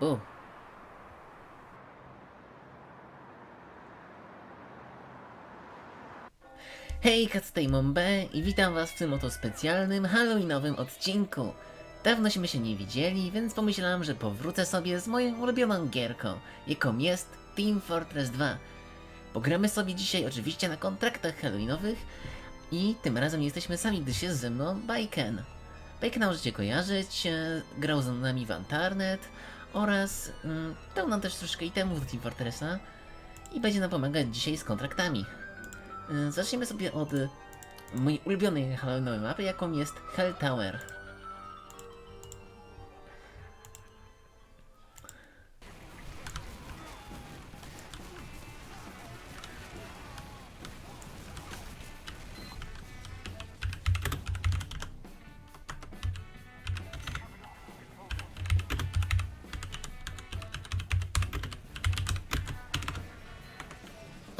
U. Hej, z tej Mombe i witam was w tym oto specjalnym halloweenowym odcinku. Dawnośmy się nie widzieli, więc pomyślałem, że powrócę sobie z moją ulubioną gierką, jaką jest Team Fortress 2. Pogramy sobie dzisiaj oczywiście na kontraktach halloweenowych i tym razem nie jesteśmy sami, gdyż jest ze mną Bajken. Bajkena możecie kojarzyć, e, grał z nami w Antarnet oraz mm, dał nam też troszkę itemów do Team Fortressa i będzie nam pomagać dzisiaj z kontraktami. Y, Zacznijmy sobie od y, mojej ulubionej Halloweenowej mapy, jaką jest Hell Tower.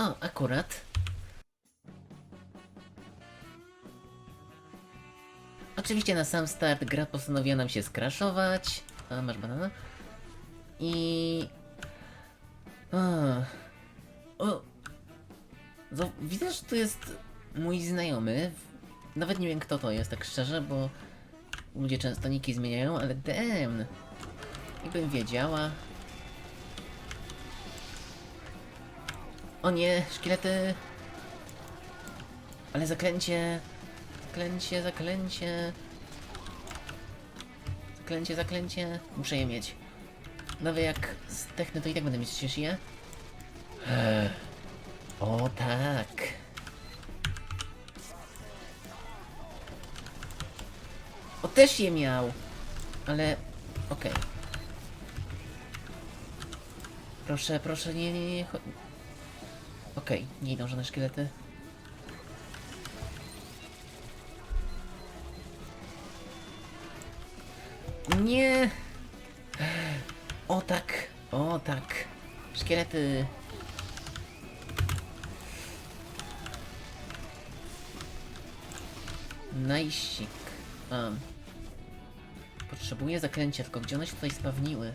O, akurat. Oczywiście na sam start gra postanowiła nam się skraszować. A, masz banana? I... O, o. Widzę, że tu jest mój znajomy. Nawet nie wiem kto to jest, tak szczerze, bo ludzie często niki zmieniają, ale damn. Jakbym wiedziała. O nie, szkielety. Ale zaklęcie. Zaklęcie, zaklęcie. Zaklęcie, zaklęcie. Muszę je mieć. Nawet jak zdechnę, to i tak będę mieć przecież je. Ech. O tak. O też je miał. Ale okej. Proszę, proszę, nie, nie, nie. Okej, nie idą żadne szkielety. Nie! O tak, o tak. Szkielety. Najsik. Um. Potrzebuję zaklęcia, tylko gdzie one się tutaj spawniły?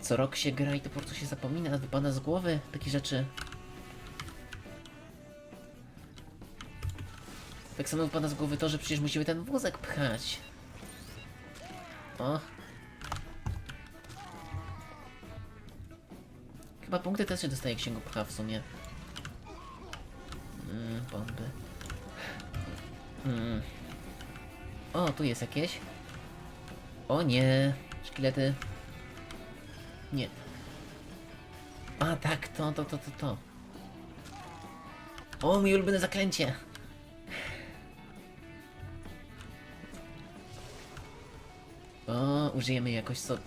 Co rok się gra i to po prostu się zapomina, wypada z głowy takie rzeczy. Tak samo wypada z głowy to, że przecież musimy ten wózek pchać. O. Chyba punkty też się dostaje, jak się go pcha w sumie. Mm, bomby. Mm. O, tu jest jakieś. O nie, szkielety. Nie. A tak, to, to, to, to, to. O, mój ulubione zaklęcie. O, użyjemy jakoś so...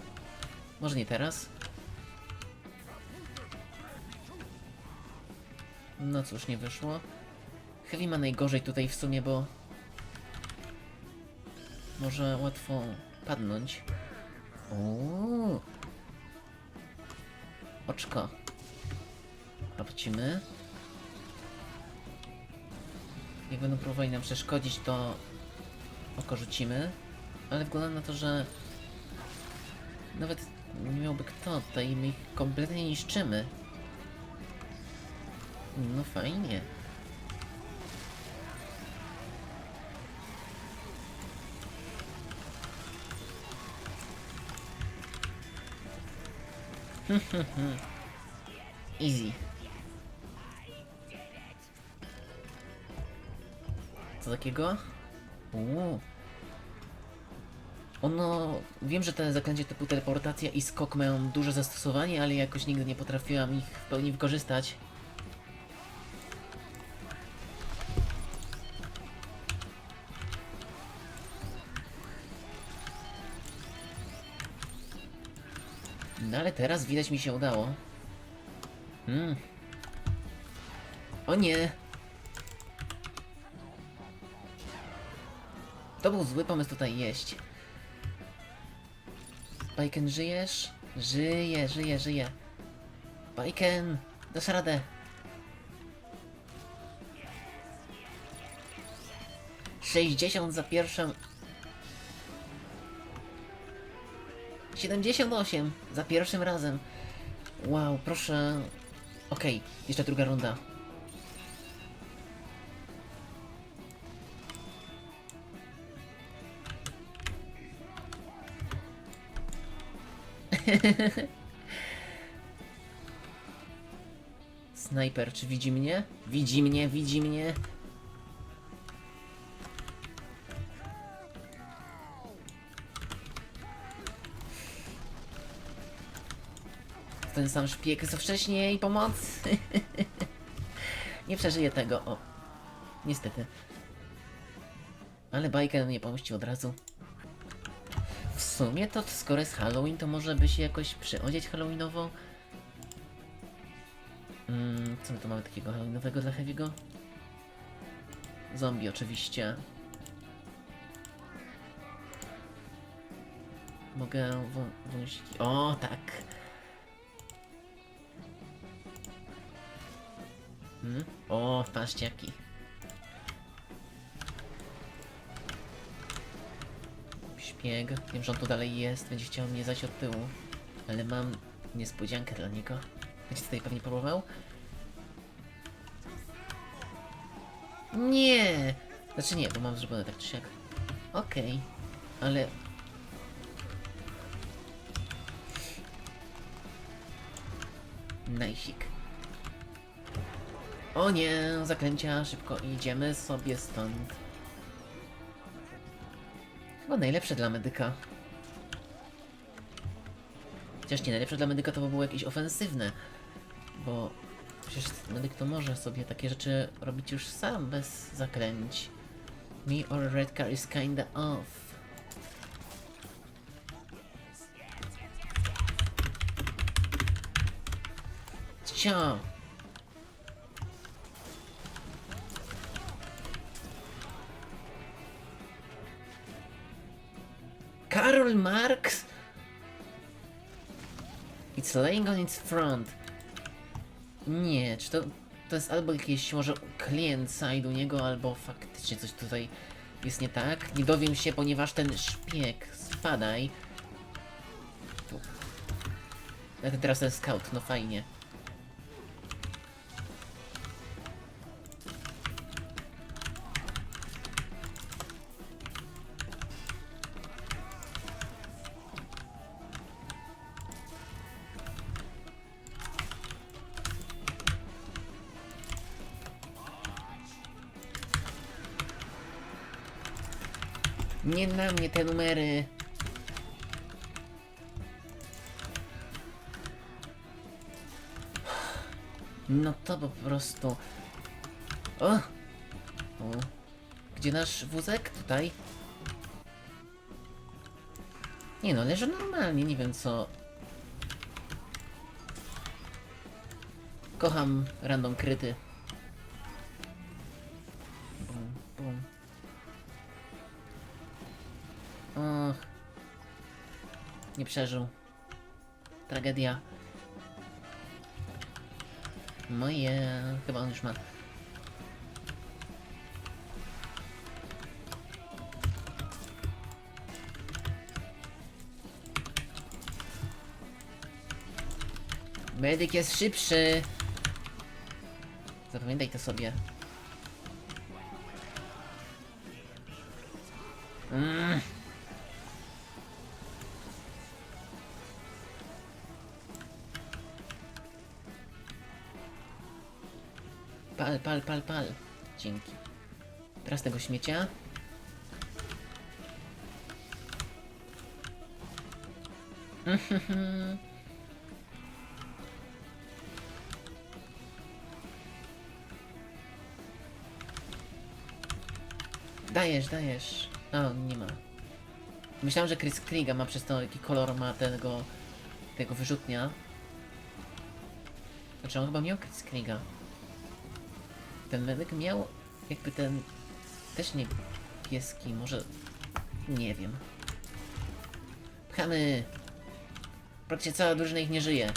Może nie teraz? No cóż, nie wyszło. Heavy ma najgorzej tutaj w sumie, bo... Może łatwo padnąć. Uuu. Oczko. Obcimy. Jak będą próbowali nam przeszkodzić, to oko rzucimy. Ale wygląda na to, że nawet nie miałby kto tutaj, my ich kompletnie niszczymy. No fajnie. Easy. Co takiego? Uuu. Ono, wiem, że te zaklęcie typu teleportacja i skok mają duże zastosowanie, ale jakoś nigdy nie potrafiłam ich w pełni wykorzystać. No ale teraz widać mi się udało. Hmm. O nie! To był zły pomysł tutaj jeść. Bajken, żyjesz? Żyje, żyje, żyje. Bajken, dasz radę. Sześćdziesiąt za pierwszą 78 za pierwszym razem. Wow, proszę. Okej, jeszcze druga runda. Snajper, czy widzi mnie? Widzi mnie, widzi mnie. Ten sam szpieg co wcześniej, pomoc. nie przeżyję tego, o. Niestety. Ale bajkę nie pomścił od razu. Sumie to skoro jest Halloween, to może by się jakoś przyodzieć Halloweenowo? Mm, co my tu mamy takiego Halloweenowego dla Heavy'ego? Zombie oczywiście. Mogę wą- wąsiki... O, tak! Hmm? O, paściaki. Śpieg. Wiem, że on tu dalej jest. Będzie chciał mnie zać od tyłu. Ale mam niespodziankę dla niego. Będzie tutaj pewnie próbował. Nie! Znaczy nie, bo mam zrobione tak czy siak. Okej. Ale... Najsik. O nie, zaklęcia, szybko idziemy sobie stąd. Chyba najlepsze dla medyka. Chociaż nie, najlepsze dla medyka to by było jakieś ofensywne. Bo przecież medyk to może sobie takie rzeczy robić już sam, bez zaklęć. Me or red car is kinda off. Cio! Karol Marx? It's laying on its front. Nie, czy to, to jest albo jakiś może klient side u niego, albo faktycznie coś tutaj jest nie tak. Nie dowiem się, ponieważ ten szpieg, spadaj. Tu. Teraz ten scout, no fajnie. Na mnie te numery. No to po prostu. O! o. Gdzie nasz wózek? Tutaj. Nie no, leży normalnie, nie wiem co. Kocham random kryty. Nie przeżył. Tragedia. Moje. Chyba on już ma. Medyk jest szybszy. Zapamiętaj to sobie. Mm. Pal, pal, pal, pal. Dzięki. Teraz tego śmiecia. Dajesz, dajesz. O, nie ma. Myślałem, że Chris Kriga ma przez to, jaki kolor ma tego, tego wyrzutnia. Znaczy, on chyba miał Chris Kriga. Ten medyk miał jakby ten też niebieski, może nie wiem. Pchamy! Praktycznie cała drużyna ich nie żyje.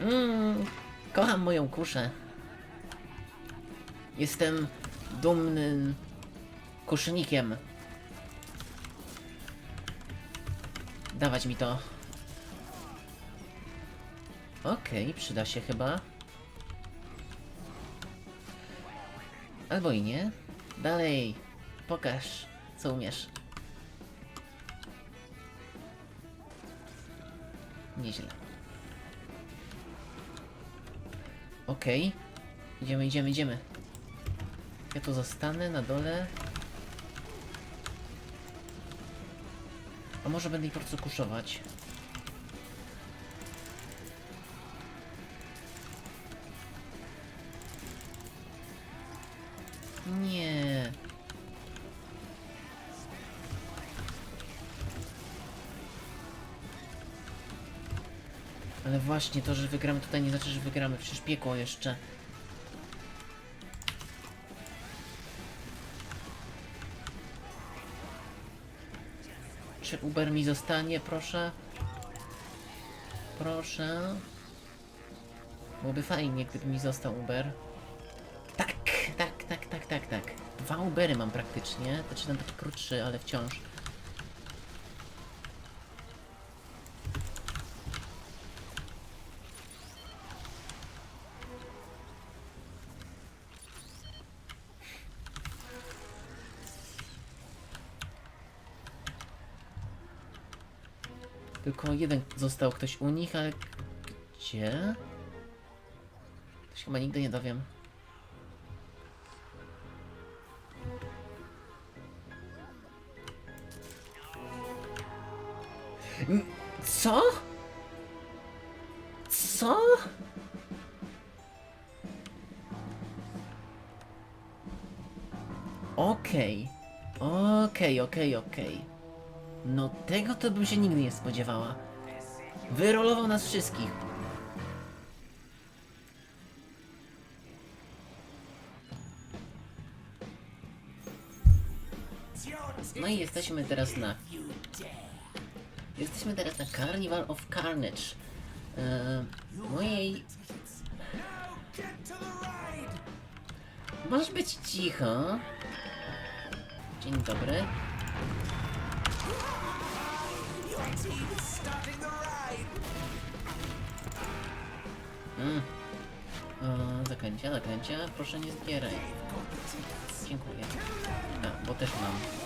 Mmm, kocham moją kuszę. Jestem dumnym kusznikiem. Dawać mi to. Okej, przyda się chyba. Albo i nie. Dalej, pokaż, co umiesz. Nieźle. Okej. Idziemy, idziemy, idziemy. Ja tu zostanę na dole. A może będę ich po prostu kuszować? Nie. Ale właśnie to, że wygramy tutaj nie znaczy, że wygramy. Przecież piekło jeszcze. Czy Uber mi zostanie, proszę? Proszę. Byłoby fajnie, gdyby mi został Uber. Tak, tak, tak, tak, tak, tak. Dwa Ubery mam praktycznie. Znaczy ten taki krótszy, ale wciąż. Tylko jeden został ktoś u nich, ale gdzie? To się chyba nigdy nie dowiem. Co? Co? Okej. Okej, okej, okej. No tego to bym się nigdy nie spodziewała. Wyrolował nas wszystkich. No i jesteśmy teraz na... Jesteśmy teraz na Carnival of Carnage. Eee, mojej... Możesz być cicho. Dzień dobry. Mm. O, zakręcia, zakręcia. Proszę nie zbieraj. Dziękuję. A, bo też mam.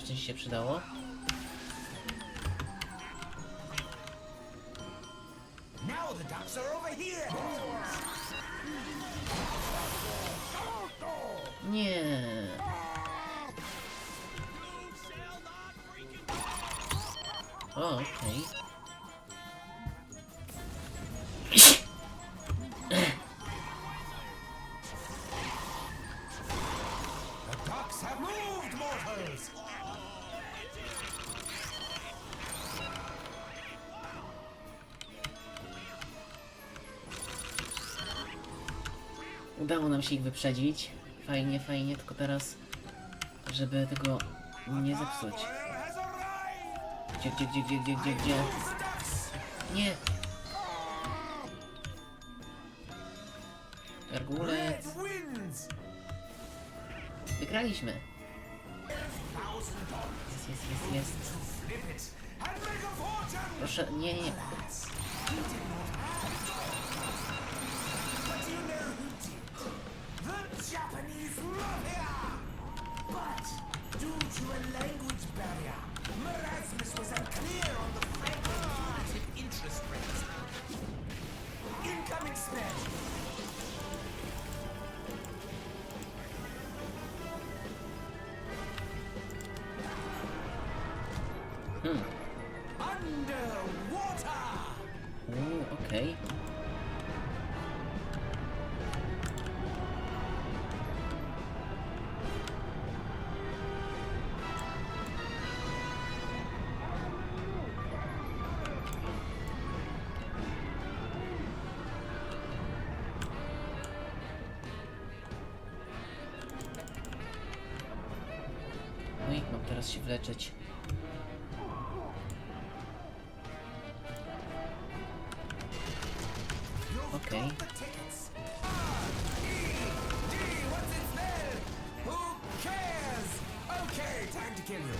16 się przydało. Nie. O, okej. Okay. Have moved, mortals! Udało nam się ich wyprzedzić. Fajnie, fajnie, tylko teraz, żeby tego nie zepsuć. Gdzie, gdzie, gdzie, gdzie, gdzie, gdzie, gdzie? Nie! Wygraliśmy! Jest, jest, jest, jest. Proszę, nie, nie. Language barrier, Marasmus was unclear on the punitive interest Uuu, okej. No i mam teraz się wleczyć. Okay, time to kill you.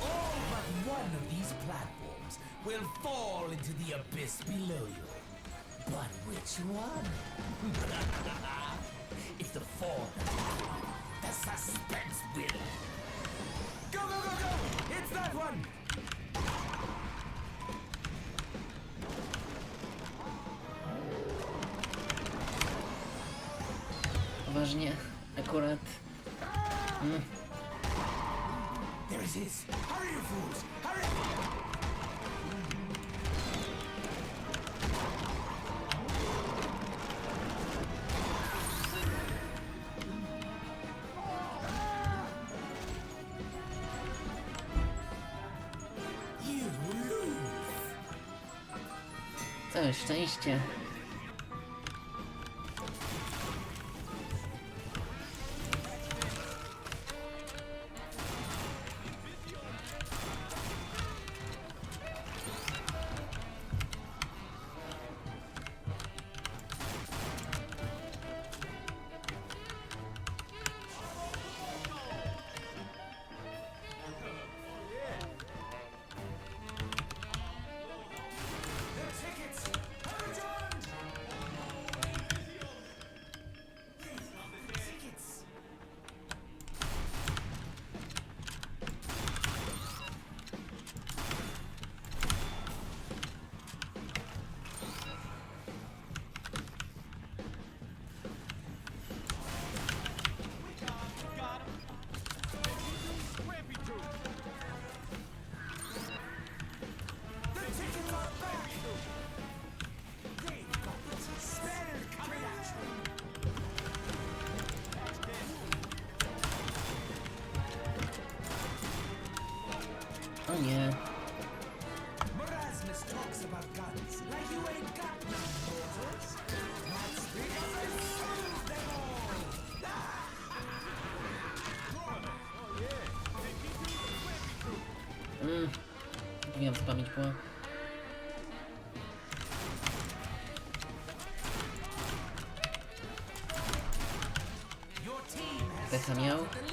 All but one of these platforms will fall into the abyss below you. But which one? if the fourth, the suspense will. Go, go, go, go! It's that one! Poważnie, akurat There it is! Hurry, you fools! Hurry! You lose! całe szczęście. Your team has Pecha miał.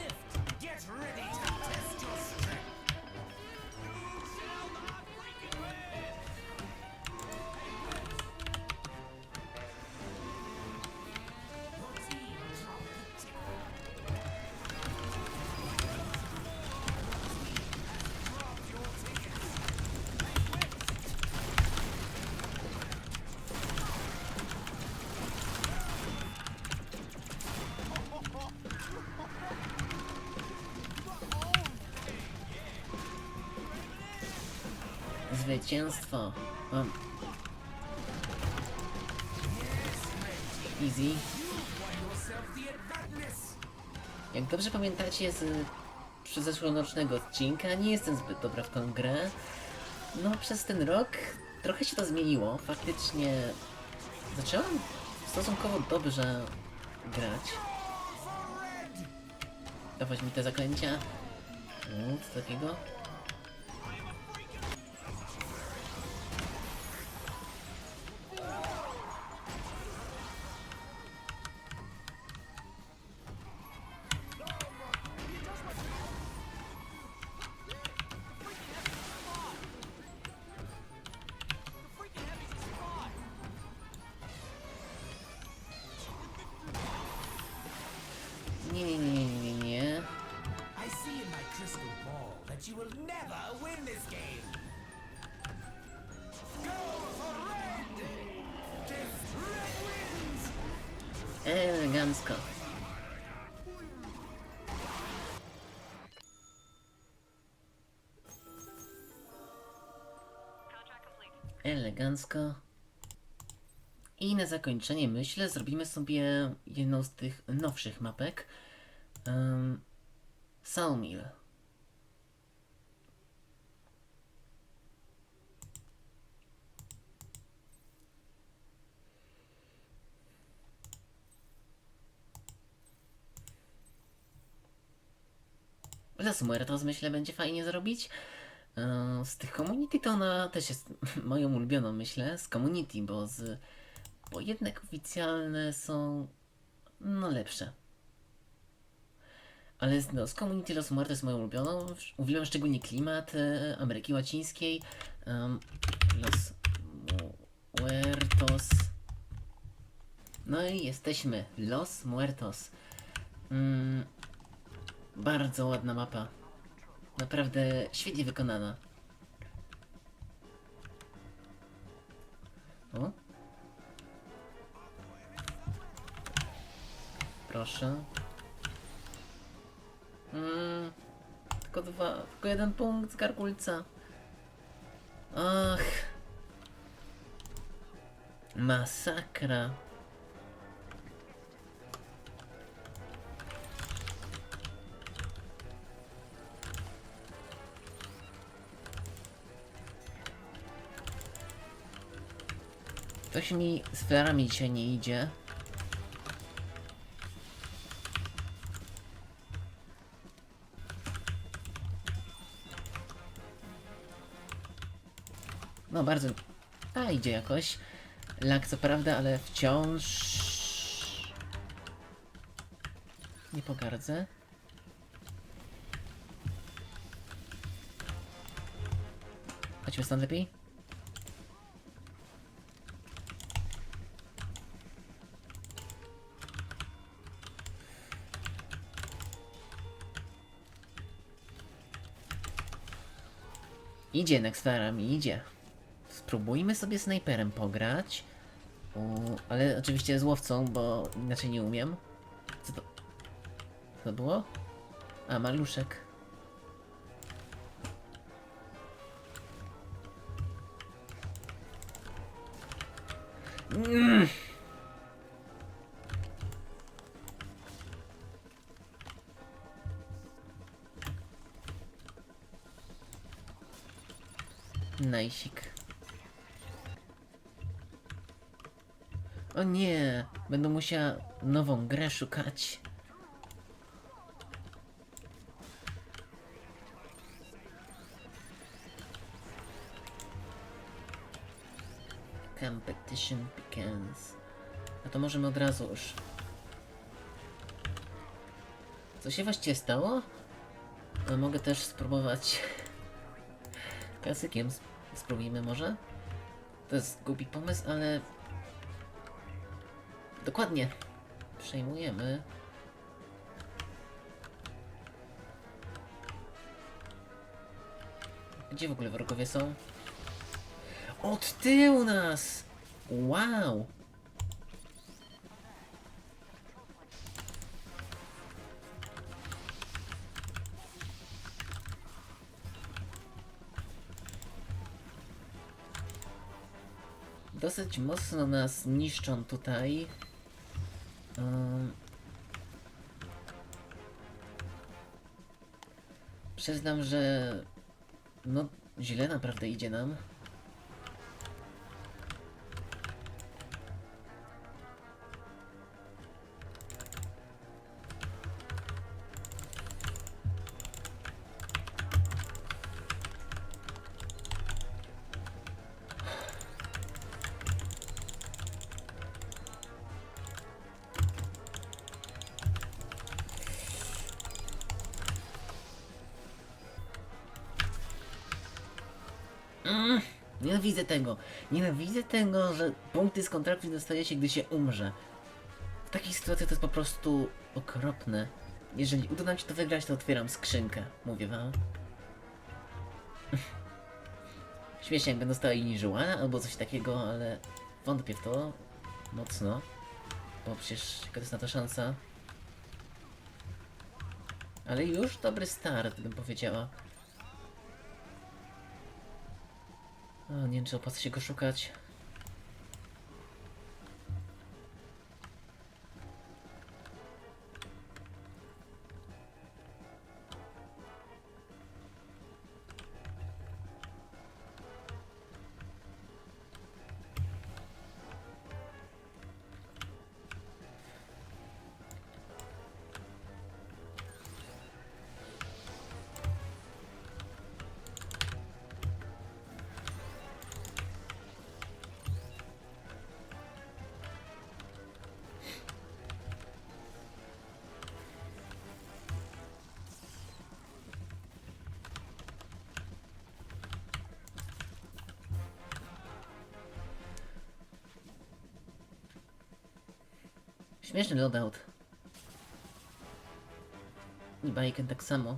Zwycięstwo. Mam. Easy. Jak dobrze pamiętacie z przyzeszłorocznego odcinka, nie jestem zbyt dobra w tą grę. No, przez ten rok trochę się to zmieniło. Faktycznie zacząłem stosunkowo dobrze grać. Dawać mi te zaklęcia. No, co takiego? Elegancko. Elegancko. I na zakończenie myślę zrobimy sobie jedną z tych nowszych mapek. Um, Las Muertos myślę będzie fajnie zrobić. E, Z tych community to ona też jest moją ulubioną myślę z community, bo z bo jednak oficjalne są no lepsze. Ale z, no, z community Los Muertos jest moją ulubioną. Uwielbiam szczególnie klimat e, Ameryki Łacińskiej. Um, Los Muertos. No i jesteśmy. Los Muertos. Mm, bardzo ładna mapa. Naprawdę świetnie wykonana. O. Proszę. Mm, tylko dwa, tylko jeden punkt z gargulca. Ach. Masakra. Coś mi z flarami dzisiaj nie idzie. No bardzo... A, idzie jakoś. Lak co prawda, ale wciąż... Nie pogardzę. Chodźmy stąd lepiej. Idzie Nextara mi idzie. Spróbujmy sobie snajperem pograć. U, ale oczywiście z łowcą, bo inaczej nie umiem. Co to? Co było? A, maluszek. Mm. Najsik. O nie, będę musiała nową grę szukać. Competition begins. A to możemy od razu już. Co się właściwie stało? No, mogę też spróbować klasykiem. Sp- Spróbujmy może? To jest głupi pomysł, ale... Dokładnie. Przejmujemy. Gdzie w ogóle wrogowie są? Od tyłu nas! Wow! Dosyć mocno nas niszczą tutaj. Przyznam, że no źle naprawdę idzie nam. Nienawidzę tego. Nienawidzę tego, że punkty z kontraktu dostaje się, gdy się umrze. W takiej sytuacji to jest po prostu okropne. Jeżeli uda nam się to wygrać, to otwieram skrzynkę. Mówię wam. Śmiesznie, jakby dostała Iniżuana albo coś takiego, ale wątpię w to mocno. Bo przecież jaka to jest na to szansa. Ale już dobry start, bym powiedziała. O, nie wiem, czy opłaca się go szukać. Śmieszny loadout. I Bajken tak samo.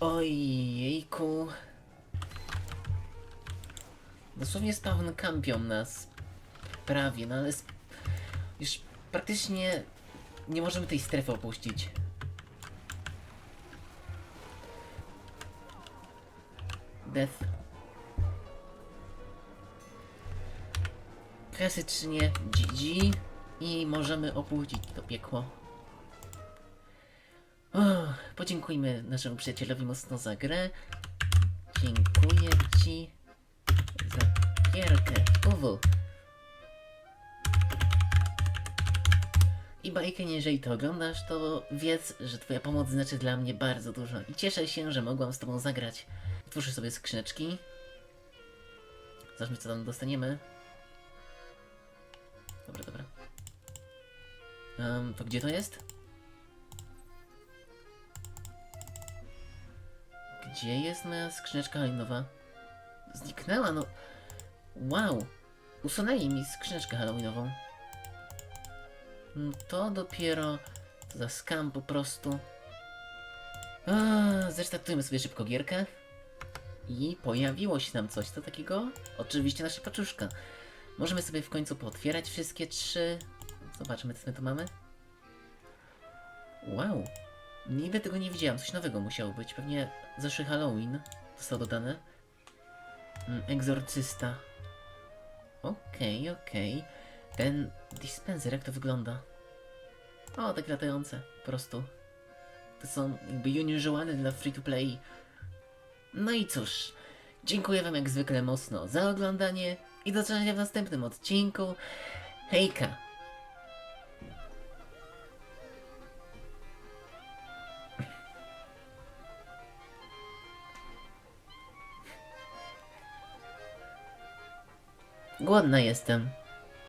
Ojejku. Dosłownie spawn kampią nas. Prawie, no ale już praktycznie nie możemy tej strefy opuścić. Death. Klasycznie GG i możemy opuścić to piekło. O, podziękujmy naszemu przyjacielowi mocno za grę. Dziękuję Ci za gierkę. Uwu. I Bajken, jeżeli to oglądasz, to wiedz, że Twoja pomoc znaczy dla mnie bardzo dużo i cieszę się, że mogłam z Tobą zagrać. Otwórzę sobie skrzyneczki. Zobaczmy, co tam dostaniemy. Dobra, dobra. Um, to gdzie to jest? Gdzie jest moja skrzyneczka halloweenowa? Zniknęła, no. Wow! Usunęli mi skrzyneczkę halloweenową. Mm, To dopiero za skam po prostu. Zrestartujmy sobie szybko gierkę. I pojawiło się nam coś to takiego. Oczywiście nasza paczuszka. Możemy sobie w końcu pootwierać wszystkie trzy. Zobaczmy, co my tu mamy. Wow. Nigdy tego nie widziałam. Coś nowego musiało być. Pewnie zeszły Halloween zostało dodane. Mm, Egzorcysta. Okej, okej. Ten dispenser, jak to wygląda? O, tak latające, po prostu. To są jakby unusualne dla free to play. No i cóż, dziękuję wam jak zwykle mocno za oglądanie i do zobaczenia w następnym odcinku. Hejka! Głodna jestem.